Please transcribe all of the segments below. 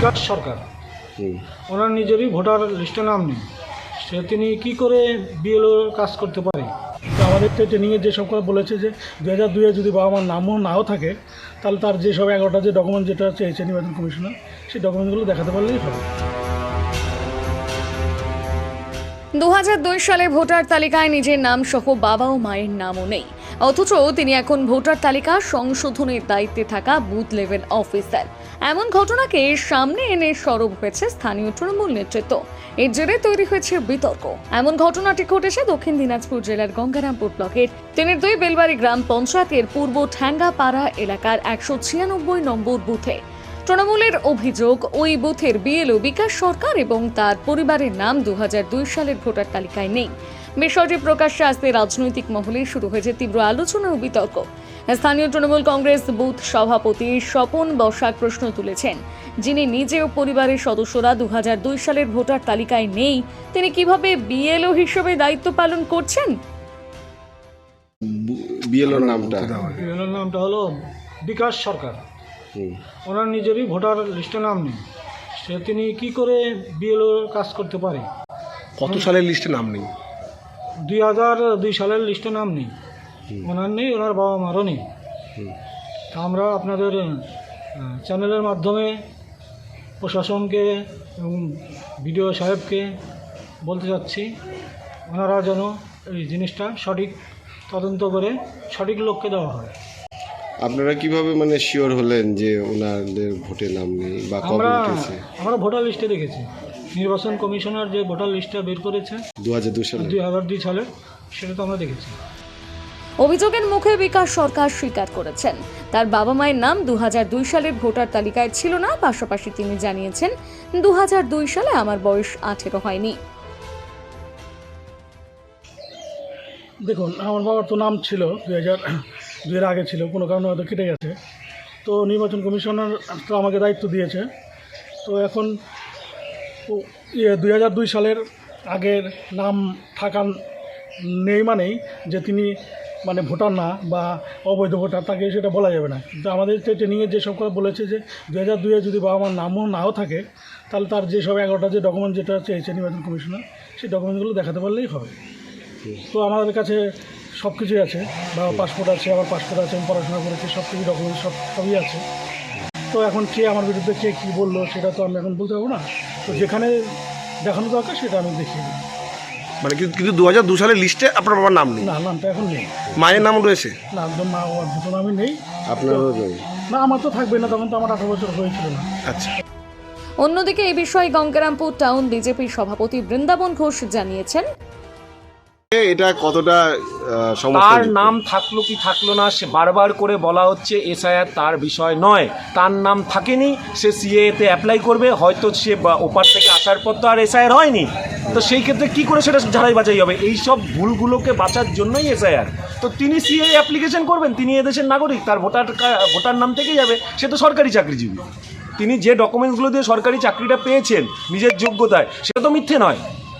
বিকাশ সরকার। ওনার নিজেরই ভোটার লিস্টে নাম নেই। সে তিনি কি করে বিএলও কাজ করতে পারে? আমাদের তো ট্রেনিংয়ে যেসব কথা বলেছে যে দু হাজার দুইয়ে যদি বাবা মার নামও নাও থাকে তাহলে তার যেসব এগারোটা যে ডকুমেন্ট যেটা চেয়েছে নির্বাচন কমিশনার সেই ডকুমেন্টগুলো দেখাতে পারলেই হবে। দু সালে ভোটার তালিকায় নিজের নাম সহ বাবা ও মায়ের নামও নেই। অথচ তিনি এখন ভোটার তালিকা সংশোধনের দায়িত্বে থাকা বুথ লেভেল অফিসার এমন ঘটনাকে সামনে এনে সরব হয়েছে স্থানীয় তৃণমূল নেতৃত্ব। এর জেরে তৈরি হয়েছে বিতর্ক। এমন ঘটনাটি ঘটেছে দক্ষিণ দিনাজপুর জেলার গঙ্গারামপুর ব্লকের তিনের দুই বেলবাড়ি গ্রাম পঞ্চায়েতের পূর্ব ঠ্যাঙ্গাপাড়া এলাকার একশো ছিয়ানব্বই নম্বর বুথে। তৃণমূলের অভিযোগ, ওই বুথের বিএলও বিকাশ সরকার এবং তার পরিবারের নাম দু হাজার দুই সালের ভোটার তালিকায় নেই। বিষয়টি প্রকাশ্যে আসতে রাজনৈতিক মহলে শুরু হয়েছে তীব্র আলোচনা ও বিতর্ক। স্থানীয় তৃণমূল কংগ্রেস বুথ সভাপতি স্বপন বসাক প্রশ্ন তুলেছেন যিনি নিজে ও পরিবারের সদস্যরা দু সালের ভোটার তালিকায় নেই তিনি কীভাবে বিএলও হিসেবে দায়িত্ব পালন করছেন? বিএলওর নামটা। বিএলওর নামটা হলো বিকাশ সরকার। ওনার নিজেরই ভোটার লিস্টে নাম নেই। সে তিনি কি করে বিএলও কাজ করতে পারে? কত সালের লিস্টে নাম নেই? দুই হাজার দুই সালের লিস্টে নাম নেই। ওনার নেই ওনার বাবা মারও নেই। তা আমরা আপনাদের চ্যানেলের মাধ্যমে প্রশাসনকে এবং বিডিও সাহেবকে বলতে চাচ্ছি ওনারা যেন এই জিনিসটা সঠিক তদন্ত করে সঠিক লোককে দেওয়া হয়। আপনারা কীভাবে মানে শিওর হলেন যে ওনাদের ভোটে নাম নেই বা আমরা আমরা ভোটার লিস্টে দেখেছি। নির্বাচন কমিশনার যে ভোটার লিস্টটা বের করেছে দু হাজার দু সালে। দুই হাজার দুই সালে সেটা তো আমরা দেখেছি। অভিযোগের মুখে বিকাশ সরকার স্বীকার করেছেন। তার বাবা মায়ের নাম দু হাজার দুই সালের ভোটার তালিকায় ছিল না পাশাপাশি তিনি জানিয়েছেন দু হাজার দুই সালে আমার বয়স আঠেরো হয়নি। দেখুন আমার বাবার তো নাম ছিল দু হাজার দুইয়ের আগে ছিল কোনো কারণে হয়তো কেটে গেছে। তো নির্বাচন কমিশনার তো আমাকে দায়িত্ব দিয়েছে। তো এখন দুই হাজার দুই সালের আগের নাম থাকা নেই মানেই যে তিনি মানে ভোটার না বা অবৈধ ভোটার, তাকে সেটা বলা যাবে না। কিন্তু আমাদের ট্রেনিংয়ে যেসব কথা বলেছে যে দু হাজার দুইয়ে যদি বাবা মার নামও নাও থাকে, তাহলে তার যেসব এগারোটা যে ডকুমেন্ট যেটা চেয়েছে নির্বাচন কমিশনার, সেই ডকুমেন্টগুলো দেখাতে পারলেই হবে। তো আমাদের কাছে সব কিছুই আছে বা পাসপোর্ট আছে আমার পাসপোর্ট আছে, আমি পড়াশোনা করেছি সব কিছু ডকুমেন্ট সব সবই আছে। তো এখন কে আমার বিরুদ্ধে কে কী বলল সেটা তো আমি এখন বলতে পারব না। তো যেখানে দেখানো দরকার সেটা আমি দেখিয়ে দিই। মানে কিন্তু কিন্তু দু হাজার দু সালের লিস্টে আপনার বাবার নাম নেই? না নামটা এখন নেই। মায়ের নাম রয়েছে? না একদম মা বাবার দুটো নামই নেই। আপনার না আমার তো থাকবে না তখন তো আমার আঠারো বছর হয়েছিল না। আচ্ছা। অন্যদিকে এই বিষয়ে গঙ্গারামপুর টাউন বিজেপির সভাপতি বৃন্দাবন ঘোষ জানিয়েছেন এটা কতটা তার নাম থাকল কি থাকল না সে বারবার করে বলা হচ্ছে এসআইআর তার বিষয় নয়। তার নাম থাকেনি সে সিএতে অ্যাপ্লাই করবে হয়তো সে বা- ওপার থেকে আসার পর তো আর এসআইআর হয়নি। তো সেই ক্ষেত্রে কি করে সেটা ঝাড়াই বাছাই হবে? এই সব ভুলগুলোকে বাঁচার জন্যই এসআইআর। তো তিনি সিএ অ্যাপ্লিকেশন করবেন তিনি এদেশের নাগরিক তার ভোটার ভোটার নাম থেকেই যাবে সে তো সরকারি চাকরিজীবী। তিনি যে ডকুমেন্টসগুলো দিয়ে সরকারি চাকরিটা পেয়েছেন নিজের যোগ্যতায় সেটা তো মিথ্যে নয়।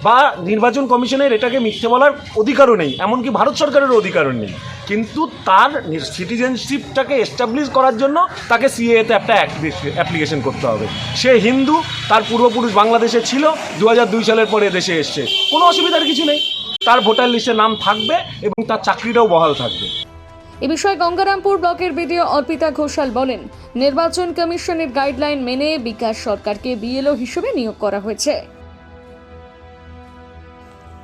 বা নির্বাচন কমিশনের এটাকে মিথ্যে বলার অধিকারও নেই, এমনকি ভারত সরকারেরও অধিকারও নেই। কিন্তু তার সিটিজেনশিপটাকে এস্টাবলিশ করার জন্য তাকে সিএতে একটা অ্যাপ্লিকেশন করতে হবে। সে হিন্দু, তার পূর্বপুরুষ বাংলাদেশে ছিল দু সালের পরে দেশে এসছে। কোনো অসুবিধার কিছু নেই। তার ভোটার লিস্টে নাম থাকবে এবং তার চাকরিটাও বহাল থাকবে। এ বিষয়ে গঙ্গারামপুর ব্লকের বিডিও অর্পিতা ঘোষাল বলেন, নির্বাচন কমিশনের গাইডলাইন মেনে বিকাশ সরকারকে বিএলও হিসেবে নিয়োগ করা হয়েছে।